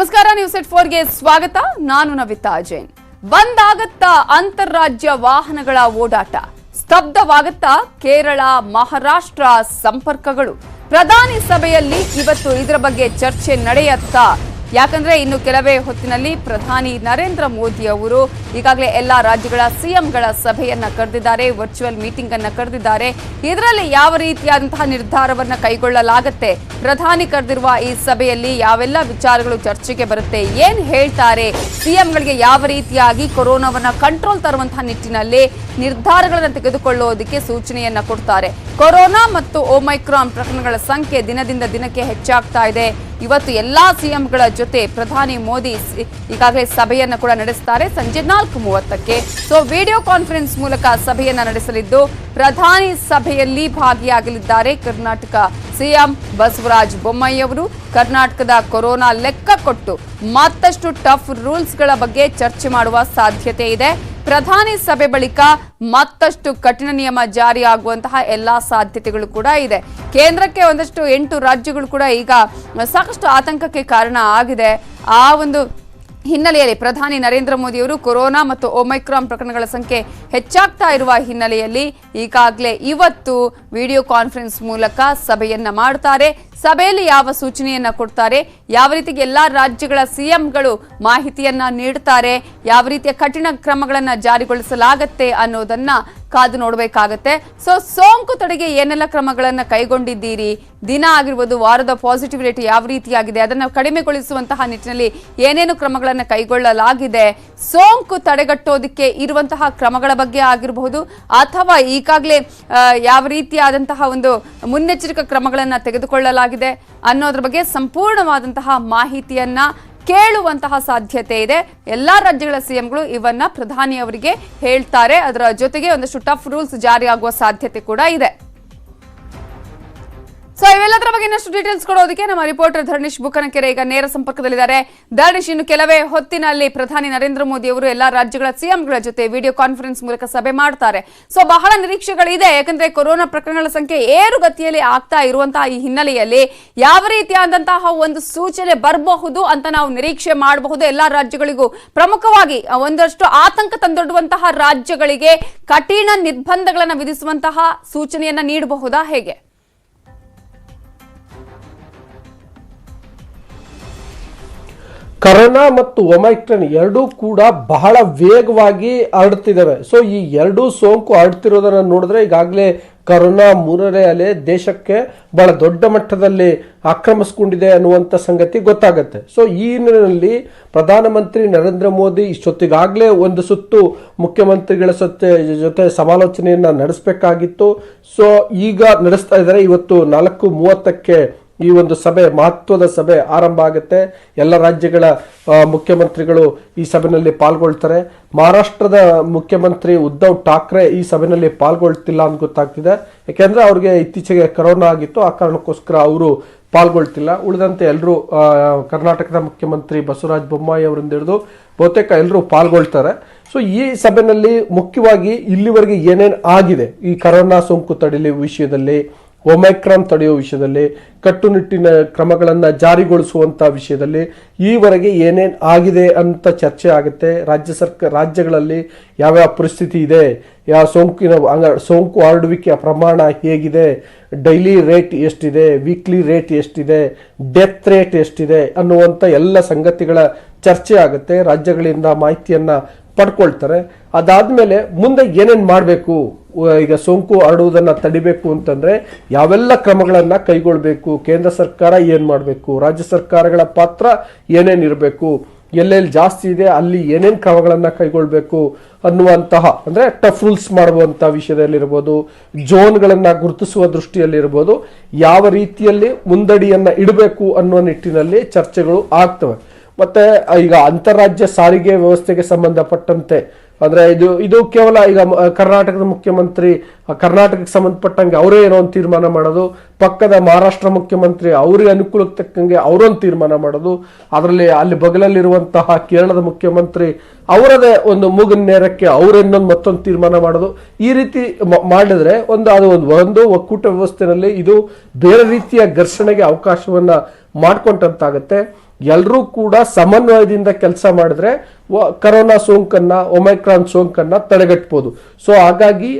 ನಮಸ್ಕಾರ ನ್ಯೂಸ್ ಎಟ್ ಫೋರ್ಗೆ ಸ್ವಾಗತ. ನಾನು ನವಿತಾ ಜೈನ್. ಬಂದಾಗತ್ತಾ ಅಂತಾರಾಜ್ಯ ವಾಹನಗಳ ಓಡಾಟ. ಸ್ತಬ್ಧವಾಗತ್ತಾ ಕೇರಳ, ಮಹಾರಾಷ್ಟ್ರ ಸಂಪರ್ಕಗಳು. ಪ್ರಧಾನಿ ಸಭೆಯಲ್ಲಿ ಇವತ್ತು ಇದರ ಬಗ್ಗೆ ಚರ್ಚೆ ನಡೆಯತ್ತಾ ಯಾಕಂದ್ರೆ ಇನ್ನು ಕೆಲವೇ ಹೊತ್ತಿನಲ್ಲಿ ಪ್ರಧಾನಿ ನರೇಂದ್ರ ಮೋದಿ ಅವರು ಈಗಾಗಲೇ ಎಲ್ಲಾ ರಾಜ್ಯಗಳ ಸಿಎಂಗಳ ಸಭೆಯನ್ನ ಕರೆದಿದ್ದಾರೆ ವರ್ಚುವಲ್ ಮೀಟಿಂಗ್ ಅನ್ನ ಕರೆದಿದ್ದಾರೆ. ಇದರಲ್ಲಿ ಯಾವ ರೀತಿಯಾದಂತಹ ನಿರ್ಧಾರವನ್ನ ಕೈಗೊಳ್ಳಲಾಗತ್ತೆ? ಪ್ರಧಾನಿ ಕರೆದಿರುವ ಈ ಸಭೆಯಲ್ಲಿ ಯಾವೆಲ್ಲ ವಿಚಾರಗಳು ಚರ್ಚೆಗೆ ಬರುತ್ತೆ? ಏನ್ ಹೇಳ್ತಾರೆ? ಸಿಎಂಗಳಿಗೆ ಯಾವ ರೀತಿಯಾಗಿ ಕೊರೋನಾವನ್ನ ಕಂಟ್ರೋಲ್ ತರುವಂತಹ ನಿಟ್ಟಿನಲ್ಲಿ ನಿರ್ಧಾರಗಳನ್ನು ತೆಗೆದುಕೊಳ್ಳುವುದಕ್ಕೆ ಸೂಚನೆಯನ್ನ ಕೊಡ್ತಾರೆ? ಕೊರೋನಾ ಮತ್ತು ಓಮೈಕ್ರಾನ್ ಪ್ರಕರಣಗಳ ಸಂಖ್ಯೆ ದಿನದಿಂದ ದಿನಕ್ಕೆ ಹೆಚ್ಚಾಗ್ತಾ ಇದೆ. ಇವತ್ತು ಎಲ್ಲಾ ಸಿಎಂಗಳ ಜೊತೆ ಪ್ರಧಾನಿ ಮೋದಿ ಈಗಾಗಲೇ ಸಭೆಯನ್ನು ಕೂಡ ನಡೆಸ್ತಾರೆ. ಸಂಜೆ ನಾಲ್ಕು ಮೂವತ್ತಕ್ಕೆ ಸೊ ವಿಡಿಯೋ ಕಾನ್ಫರೆನ್ಸ್ ಮೂಲಕ ಸಭೆಯನ್ನು ನಡೆಸಲಿದ್ದು, ಪ್ರಧಾನಿ ಸಭೆಯಲ್ಲಿ ಭಾಗಿಯಾಗಲಿದ್ದಾರೆ ಕರ್ನಾಟಕ ಸಿಎಂ ಬಸವರಾಜ ಬೊಮ್ಮಾಯಿ ಅವರು. ಕರ್ನಾಟಕದ ಕೊರೋನಾ ಲೆಕ್ಕ ಕೊಟ್ಟು ಮತ್ತಷ್ಟು ಟಫ್ ರೂಲ್ಸ್ಗಳ ಬಗ್ಗೆ ಚರ್ಚೆ ಮಾಡುವ ಸಾಧ್ಯತೆ ಇದೆ. ಪ್ರಧಾನಿ ಸಭೆ ಬಳಿಕ ಮತ್ತಷ್ಟು ಕಠಿಣ ನಿಯಮ ಜಾರಿಯಾಗುವಂತಹ ಎಲ್ಲಾ ಸಾಧ್ಯತೆಗಳು ಕೂಡ ಇದೆ. ಕೇಂದ್ರಕ್ಕೆ ಒಂದಷ್ಟು ಎಂಟು ರಾಜ್ಯಗಳು ಕೂಡ ಈಗ ಸಾಕಷ್ಟು ಆತಂಕಕ್ಕೆ ಕಾರಣ ಆಗಿದೆ. ಆ ಒಂದು ಹಿನ್ನೆಲೆಯಲ್ಲಿ ಪ್ರಧಾನಿ ನರೇಂದ್ರ ಮೋದಿಯವರು ಕೊರೋನಾ ಮತ್ತು ಒಮೈಕ್ರಾನ್ ಪ್ರಕರಣಗಳ ಸಂಖ್ಯೆ ಹೆಚ್ಚಾಗ್ತಾ ಇರುವ ಹಿನ್ನೆಲೆಯಲ್ಲಿ ಈಗಾಗಲೇ ಇವತ್ತು ವಿಡಿಯೋ ಕಾನ್ಫರೆನ್ಸ್ ಮೂಲಕ ಸಭೆಯನ್ನ ಮಾಡ್ತಾರೆ. ಸಭೆಯಲ್ಲಿ ಯಾವ ಸೂಚನೆಯನ್ನ ಕೊಡ್ತಾರೆ, ಯಾವ ರೀತಿಗೆ ಎಲ್ಲಾ ರಾಜ್ಯಗಳ ಸಿಎಂಗಳು ಮಾಹಿತಿಯನ್ನ ನೀಡ್ತಾರೆ, ಯಾವ ರೀತಿಯ ಕಠಿಣ ಕ್ರಮಗಳನ್ನ ಜಾರಿಗೊಳಿಸಲಾಗತ್ತೆ ಅನ್ನೋದನ್ನ ಕಾದು ನೋಡಬೇಕಾಗತ್ತೆ. ಸೊ ಸೋಂಕು ತಡೆಗೆ ಏನೆಲ್ಲ ಕ್ರಮಗಳನ್ನು ಕೈಗೊಂಡಿದ್ದೀರಿ? ದಿನ ಆಗಿರ್ಬೋದು, ವಾರದ ಪಾಸಿಟಿವ್ ರೇಟ್ ಯಾವ ರೀತಿಯಾಗಿದೆ? ಅದನ್ನು ಕಡಿಮೆಗೊಳಿಸುವಂತಹ ನಿಟ್ಟಿನಲ್ಲಿ ಏನೇನು ಕ್ರಮಗಳನ್ನು ಕೈಗೊಳ್ಳಲಾಗಿದೆ? ಸೋಂಕು ತಡೆಗಟ್ಟೋದಕ್ಕೆ ಇರುವಂತಹ ಕ್ರಮಗಳ ಬಗ್ಗೆ ಆಗಿರಬಹುದು, ಅಥವಾ ಈಗಾಗಲೇ ಯಾವ ರೀತಿಯಾದಂತಹ ಒಂದು ಮುನ್ನೆಚ್ಚರಿಕಾ ಕ್ರಮಗಳನ್ನು ತೆಗೆದುಕೊಳ್ಳಲಾಗಿದೆ ಅನ್ನೋದ್ರ ಬಗ್ಗೆ ಸಂಪೂರ್ಣವಾದಂತಹ ಮಾಹಿತಿಯನ್ನ ಕೇಳುವಂತಹ ಸಾಧ್ಯತೆ ಇದೆ. ಎಲ್ಲಾ ರಾಜ್ಯಗಳ ಸಿಎಂಗಳು ಇವನ್ನ ಪ್ರಧಾನಿ ಅವರಿಗೆ ಹೇಳ್ತಾರೆ. ಅದರ ಜೊತೆಗೆ ಒಂದಷ್ಟು ಟಫ್ ರೂಲ್ಸ್ ಜಾರಿಯಾಗುವ ಸಾಧ್ಯತೆ ಕೂಡ ಇದೆ. ಸೊ ಇವೆಲ್ಲದರ ಬಗ್ಗೆ ಇನ್ನಷ್ಟು ಡೀಟೇಲ್ಸ್ ಕೊಡೋದಕ್ಕೆ ನಮ್ಮ ರಿಪೋರ್ಟರ್ ಧರ್ಣಿಶ್ ಬುಕ್ಕನಕೆರೆ ಈಗ ನೇರ ಸಂಪರ್ಕದಲ್ಲಿದ್ದಾರೆ. ಧರ್ಣಿಶ್, ಇನ್ನು ಕೆಲವೇ ಹೊತ್ತಿನಲ್ಲಿ ಪ್ರಧಾನಿ ನರೇಂದ್ರ ಮೋದಿ ಅವರು ಎಲ್ಲಾ ರಾಜ್ಯಗಳ ಸಿಎಂಗಳ ಜೊತೆ ವಿಡಿಯೋ ಕಾನ್ಫರೆನ್ಸ್ ಮೂಲಕ ಸಭೆ ಮಾಡ್ತಾರೆ. ಸೊ ಬಹಳ ನಿರೀಕ್ಷೆಗಳಿದೆ. ಯಾಕಂದ್ರೆ ಕೊರೋನಾ ಪ್ರಕರಣಗಳ ಸಂಖ್ಯೆ ಏರುಗತಿಯಲ್ಲಿ ಆಗ್ತಾ ಇರುವಂತಹ ಈ ಹಿನ್ನೆಲೆಯಲ್ಲಿ ಯಾವ ರೀತಿಯಾದಂತಹ ಒಂದು ಸೂಚನೆ ಬರಬಹುದು ಅಂತ ನಾವು ನಿರೀಕ್ಷೆ ಮಾಡಬಹುದು. ಎಲ್ಲಾ ರಾಜ್ಯಗಳಿಗೂ ಪ್ರಮುಖವಾಗಿ ಒಂದಷ್ಟು ಆತಂಕ ತಂದೊಡ್ಡುವಂತಹ ರಾಜ್ಯಗಳಿಗೆ ಕಠಿಣ ನಿರ್ಬಂಧಗಳನ್ನು ವಿಧಿಸುವಂತಹ ಸೂಚನೆಯನ್ನ ನೀಡಬಹುದಾ ಹೇಗೆ? ಕರೋನಾ ಮತ್ತು ಒಮೈಕ್ರನ್ ಎರಡೂ ಕೂಡ ಬಹಳ ವೇಗವಾಗಿ ಹರಡ್ತಿದ್ದಾವೆ ಸೊ ಈ ಎರಡೂ ಸೋಂಕು ಹರಡ್ತಿರೋದನ್ನ ನೋಡಿದ್ರೆ ಈಗಾಗಲೇ ಕರೋನಾ ಮೂರನೇ ಅಲೆ ದೇಶಕ್ಕೆ ಬಹಳ ದೊಡ್ಡ ಮಟ್ಟದಲ್ಲಿ ಆಕ್ರಮಿಸ್ಕೊಂಡಿದೆ ಅನ್ನುವಂಥ ಸಂಗತಿ ಗೊತ್ತಾಗುತ್ತೆ. ಸೊ ಈ ಹಿನ್ನೆಲೆಯಲ್ಲಿ ಪ್ರಧಾನಮಂತ್ರಿ ನರೇಂದ್ರ ಮೋದಿ ಇಷ್ಟೊತ್ತಿಗಾಗಲೇ ಒಂದು ಸುತ್ತು ಮುಖ್ಯಮಂತ್ರಿಗಳ ಸತ್ತೆ ಜೊತೆ ಸಮಾಲೋಚನೆಯನ್ನ ನಡೆಸಬೇಕಾಗಿತ್ತು. ಸೊ ಈಗ ನಡೆಸ್ತಾ ಇದ್ದಾರೆ. ಇವತ್ತು ನಾಲ್ಕು ಮೂವತ್ತಕ್ಕೆ ಈ ಒಂದು ಸಭೆ, ಮಹತ್ವದ ಸಭೆ ಆರಂಭ ಆಗುತ್ತೆ. ಎಲ್ಲ ರಾಜ್ಯಗಳ ಮುಖ್ಯಮಂತ್ರಿಗಳು ಈ ಸಭೆಯಲ್ಲಿ ಪಾಲ್ಗೊಳ್ತಾರೆ. ಮಹಾರಾಷ್ಟ್ರದ ಮುಖ್ಯಮಂತ್ರಿ ಉದ್ಧವ್ ಠಾಕ್ರೆ ಈ ಸಭೆಯಲ್ಲಿ ಪಾಲ್ಗೊಳ್ತಿಲ್ಲ ಅಂತ ಗೊತ್ತಾಗ್ತಿದೆ. ಯಾಕೆಂದ್ರೆ ಅವ್ರಿಗೆ ಇತ್ತೀಚೆಗೆ ಕರೋನಾ ಆಗಿತ್ತು, ಆ ಕಾರಣಕ್ಕೋಸ್ಕರ ಅವರು ಪಾಲ್ಗೊಳ್ತಿಲ್ಲ. ಉಳಿದಂತೆ ಎಲ್ಲರೂ ಕರ್ನಾಟಕದ ಮುಖ್ಯಮಂತ್ರಿ ಬಸವರಾಜ ಬೊಮ್ಮಾಯಿ ಅವರಿಂದ ಹಿಡಿದು ಬಹುತೇಕ ಎಲ್ಲರೂ ಪಾಲ್ಗೊಳ್ತಾರೆ. ಸೊ ಈ ಸಭೆಯಲ್ಲಿ ಮುಖ್ಯವಾಗಿ ಇಲ್ಲಿವರೆಗೆ ಏನೇನು ಆಗಿದೆ? ಈ ಕರೋನಾ ಸೋಂಕು ತಡೆಯುವ ವಿಷಯದಲ್ಲಿ ಒಮೈಕ್ರಾನ್ ತಡೆಯುವ ವಿಷಯದಲ್ಲಿ, ಕಟ್ಟುನಿಟ್ಟಿನ ಕ್ರಮಗಳನ್ನು ಜಾರಿಗೊಳಿಸುವಂಥ ವಿಷಯದಲ್ಲಿ ಈವರೆಗೆ ಏನೇನು ಆಗಿದೆ ಅಂತ ಚರ್ಚೆ ಆಗುತ್ತೆ. ರಾಜ್ಯ ಸರ್ಕಾರ ರಾಜ್ಯಗಳಲ್ಲಿ ಯಾವ್ಯಾವ ಪರಿಸ್ಥಿತಿ ಇದೆ ಯಾವ ಸೋಂಕಿನ ಸೋಂಕು ಹರಡುವಿಕೆಯ ಪ್ರಮಾಣ ಹೇಗಿದೆ, ಡೈಲಿ ರೇಟ್ ಎಷ್ಟಿದೆ, ವೀಕ್ಲಿ ರೇಟ್ ಎಷ್ಟಿದೆ, ಡೆತ್ ರೇಟ್ ಎಷ್ಟಿದೆ ಅನ್ನುವಂಥ ಎಲ್ಲ ಸಂಗತಿಗಳ ಚರ್ಚೆ ಆಗುತ್ತೆ. ರಾಜ್ಯಗಳಿಂದ ಮಾಹಿತಿಯನ್ನ ಪಡ್ಕೊಳ್ತಾರೆ. ಅದಾದಮೇಲೆ ಮುಂದೆ ಏನೇನು ಮಾಡಬೇಕು? ಈಗ ಸೋಂಕು ಹರಡುವುದನ್ನು ತಡಿಬೇಕು ಅಂತಂದರೆ ಯಾವೆಲ್ಲ ಕ್ರಮಗಳನ್ನು ಕೈಗೊಳ್ಬೇಕು? ಕೇಂದ್ರ ಸರ್ಕಾರ ಏನು ಮಾಡಬೇಕು? ರಾಜ್ಯ ಸರ್ಕಾರಗಳ ಪಾತ್ರ ಏನೇನ್ ಇರಬೇಕು? ಎಲ್ಲೆಲ್ಲಿ ಜಾಸ್ತಿ ಇದೆ, ಅಲ್ಲಿ ಏನೇನು ಕ್ರಮಗಳನ್ನು ಕೈಗೊಳ್ಬೇಕು ಅನ್ನುವಂತಹ, ಅಂದರೆ ಟಫ್ ರೂಲ್ಸ್ ಮಾಡುವಂಥ ವಿಷಯದಲ್ಲಿರ್ಬೋದು ಜೋನ್ಗಳನ್ನು ಗುರುತಿಸುವ ದೃಷ್ಟಿಯಲ್ಲಿರ್ಬೋದು, ಯಾವ ರೀತಿಯಲ್ಲಿ ಮುಂದಡಿಯನ್ನು ಇಡಬೇಕು ಅನ್ನುವ ನಿಟ್ಟಿನಲ್ಲಿ ಚರ್ಚೆಗಳು ಆಗ್ತವೆ. ಮತ್ತೆ ಈಗ ಅಂತಾರಾಜ್ಯ ಸಾರಿಗೆ ವ್ಯವಸ್ಥೆಗೆ ಸಂಬಂಧಪಟ್ಟಂತೆ, ಅಂದ್ರೆ ಇದು ಇದು ಕೇವಲ ಈಗ ಕರ್ನಾಟಕದ ಮುಖ್ಯಮಂತ್ರಿ, ಕರ್ನಾಟಕಕ್ಕೆ ಸಂಬಂಧಪಟ್ಟಂಗೆ ಅವರೇ ಏನೋ ಒಂದು ತೀರ್ಮಾನ ಮಾಡೋದು, ಪಕ್ಕದ ಮಹಾರಾಷ್ಟ್ರ ಮುಖ್ಯಮಂತ್ರಿ ಅವರಿಗೆ ಅನುಕೂಲಕ್ಕೆ ತಕ್ಕಂಗೆ ಅವರೊಂದು ತೀರ್ಮಾನ ಮಾಡೋದು, ಅದರಲ್ಲಿ ಅಲ್ಲಿ ಬಗಲಲ್ಲಿರುವಂತಹ ಕೇರಳದ ಮುಖ್ಯಮಂತ್ರಿ ಅವರದೇ ಒಂದು ಮೂಗಿನ ನೇರಕ್ಕೆ ಅವರಿನ್ನೊಂದು ಮತ್ತೊಂದು ತೀರ್ಮಾನ ಮಾಡೋದು. ಈ ರೀತಿ ಮಾಡಿದ್ರೆ ಒಂದು, ಅದು ಒಂದು ಒಂದು ಒಕ್ಕೂಟ ವ್ಯವಸ್ಥೆನಲ್ಲಿ ಇದು ಬೇರೆ ರೀತಿಯ ಘರ್ಷಣೆಗೆ ಅವಕಾಶವನ್ನ ಮಾಡ್ಕೊಂಡಂತಾಗತ್ತೆ. ಎಲ್ಲರೂ ಕೂಡ ಸಮನ್ವಯದಿಂದ ಕೆಲಸ ಮಾಡಿದ್ರೆ ಕರೋನಾ ಸೋಂಕನ್ನ ಒಮೈಕ್ರಾನ್ ಸೋಂಕನ್ನ ತಡೆಗಟ್ಟಬಹುದು ಸೊ ಹಾಗಾಗಿ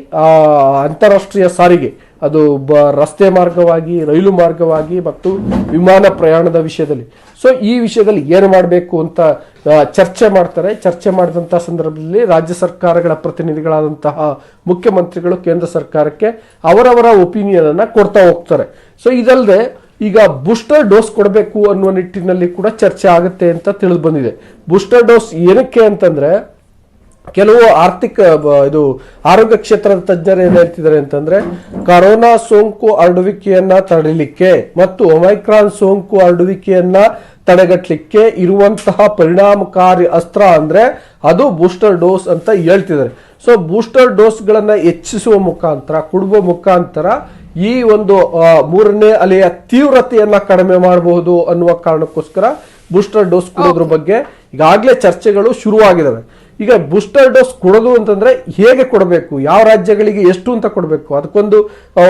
ಅಂತಾರಾಷ್ಟ್ರೀಯ ಸಾರಿಗೆ, ಅದು ಬ, ರಸ್ತೆ ಮಾರ್ಗವಾಗಿ, ರೈಲು ಮಾರ್ಗವಾಗಿ ಮತ್ತು ವಿಮಾನ ಪ್ರಯಾಣದ ವಿಷಯದಲ್ಲಿ. ಸೊ ಈ ವಿಷಯದಲ್ಲಿ ಏನು ಮಾಡಬೇಕು ಅಂತ ಚರ್ಚೆ ಮಾಡ್ತಾರೆ. ಚರ್ಚೆ ಮಾಡಿದಂಥ ಸಂದರ್ಭದಲ್ಲಿ ರಾಜ್ಯ ಸರ್ಕಾರಗಳ ಪ್ರತಿನಿಧಿಗಳಾದಂತಹ ಮುಖ್ಯಮಂತ್ರಿಗಳು ಕೇಂದ್ರ ಸರ್ಕಾರಕ್ಕೆ ಅವರವರ ಒಪಿನಿಯನ್ ಅನ್ನ ಕೊಡ್ತಾ ಹೋಗ್ತಾರೆ. ಸೊ ಇದಲ್ಲದೆ ಈಗ ಬೂಸ್ಟರ್ ಡೋಸ್ ಕೊಡಬೇಕು ಅನ್ನುವ ನಿಟ್ಟಿನಲ್ಲಿ ಕೂಡ ಚರ್ಚೆ ಆಗುತ್ತೆ ಅಂತ ತಿಳಿದು ಬಂದಿದೆ ಬೂಸ್ಟರ್ ಡೋಸ್ ಏನಕ್ಕೆ ಅಂತಂದ್ರೆ ಕೆಲವು ಆರ್ಥಿಕ ಇದು ಆರೋಗ್ಯ ಕ್ಷೇತ್ರದ ತಜ್ಞರು ಏನ್ ಹೇಳ್ತಿದ್ದಾರೆ ಅಂತಂದ್ರೆ ಕರೋನಾ ಸೋಂಕು ಹರಡುವಿಕೆಯನ್ನ ತಡೆಯಲಿಕ್ಕೆ ಮತ್ತು ಒಮೈಕ್ರಾನ್ ಸೋಂಕು ಹರಡುವಿಕೆಯನ್ನ ತಡೆಗಟ್ಟಲಿಕ್ಕೆ ಇರುವಂತಹ ಪರಿಣಾಮಕಾರಿ ಅಸ್ತ್ರ ಅಂದ್ರೆ ಅದು ಬೂಸ್ಟರ್ ಡೋಸ್ ಅಂತ ಹೇಳ್ತಿದ್ದಾರೆ. ಸೊ ಬೂಸ್ಟರ್ ಡೋಸ್ಗಳನ್ನು ಹೆಚ್ಚಿಸುವ ಮುಖಾಂತರ, ಕೊಡುವ ಮುಖಾಂತರ ಈ ಒಂದು ಮೂರನೇ ಅಲೆಯ ತೀವ್ರತೆಯನ್ನ ಕಡಿಮೆ ಮಾಡಬಹುದು ಅನ್ನುವ ಕಾರಣಕ್ಕೋಸ್ಕರ ಬೂಸ್ಟರ್ ಡೋಸ್ ಕೊಡೋದ್ರ ಬಗ್ಗೆ ಈಗಾಗಲೇ ಚರ್ಚೆಗಳು ಶುರುವಾಗಿದ್ದಾವೆ ಈಗ ಬೂಸ್ಟರ್ ಡೋಸ್ ಕೊಡೋದು ಅಂತಂದ್ರೆ ಹೇಗೆ ಕೊಡಬೇಕು? ಯಾವ ರಾಜ್ಯಗಳಿಗೆ ಎಷ್ಟು ಅಂತ ಕೊಡಬೇಕು? ಅದಕ್ಕೊಂದು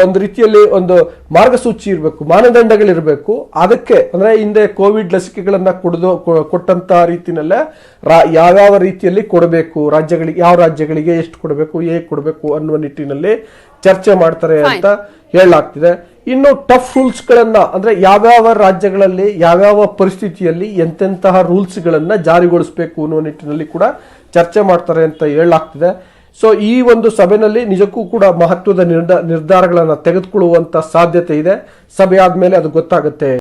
ಒಂದು ರೀತಿಯಲ್ಲಿ ಒಂದು ಮಾರ್ಗಸೂಚಿ ಇರಬೇಕು ಮಾನದಂಡಗಳಿರಬೇಕು. ಅದಕ್ಕೆ ಅಂದ್ರೆ ಹಿಂದೆ ಕೋವಿಡ್ ಲಸಿಕೆಗಳನ್ನ ಕೊಡೋದು ಕೊಟ್ಟಂತ ಕೊಟ್ಟಂತಹ ರೀತಿನಲ್ಲೇ ರಾ- ಯಾವ್ಯಾವ ರೀತಿಯಲ್ಲಿ ಕೊಡಬೇಕು? ರಾಜ್ಯಗಳಿಗೆ ಯಾವ ರಾಜ್ಯಗಳಿಗೆ ಎಷ್ಟು ಕೊಡಬೇಕು? ಹೇಗೆ ಕೊಡಬೇಕು ಅನ್ನುವ ನಿಟ್ಟಿನಲ್ಲಿ ಚರ್ಚೆ ಮಾಡ್ತಾರೆ ಅಂತ ಹೇಳಲಾಗ್ತಿದೆ. ಇನ್ನು ಟಫ್ ರೂಲ್ಸ್ಗಳನ್ನು ಅಂದರೆ ಯಾವ್ಯಾವ ರಾಜ್ಯಗಳಲ್ಲಿ, ಯಾವ್ಯಾವ ಪರಿಸ್ಥಿತಿಯಲ್ಲಿ ಎಂತೆಂತಹ ರೂಲ್ಸ್ ಗಳನ್ನ ಜಾರಿಗೊಳಿಸಬೇಕು ಅನ್ನುವ ನಿಟ್ಟಿನಲ್ಲಿ ಕೂಡ ಚರ್ಚೆ ಮಾಡ್ತಾರೆ ಅಂತ ಹೇಳಲಾಗ್ತಿದೆ. ಸೊ ಈ ಒಂದು ಸಭೆಯಲ್ಲಿ ನಿಜಕ್ಕೂ ಕೂಡ ಮಹತ್ವದ ನಿರ್ಧಾರಗಳನ್ನು ತೆಗೆದುಕೊಳ್ಳುವಂತ ಸಾಧ್ಯತೆ ಇದೆ. ಸಭೆ ಆದಮೇಲೆ ಅದು ಗೊತ್ತಾಗುತ್ತೆ.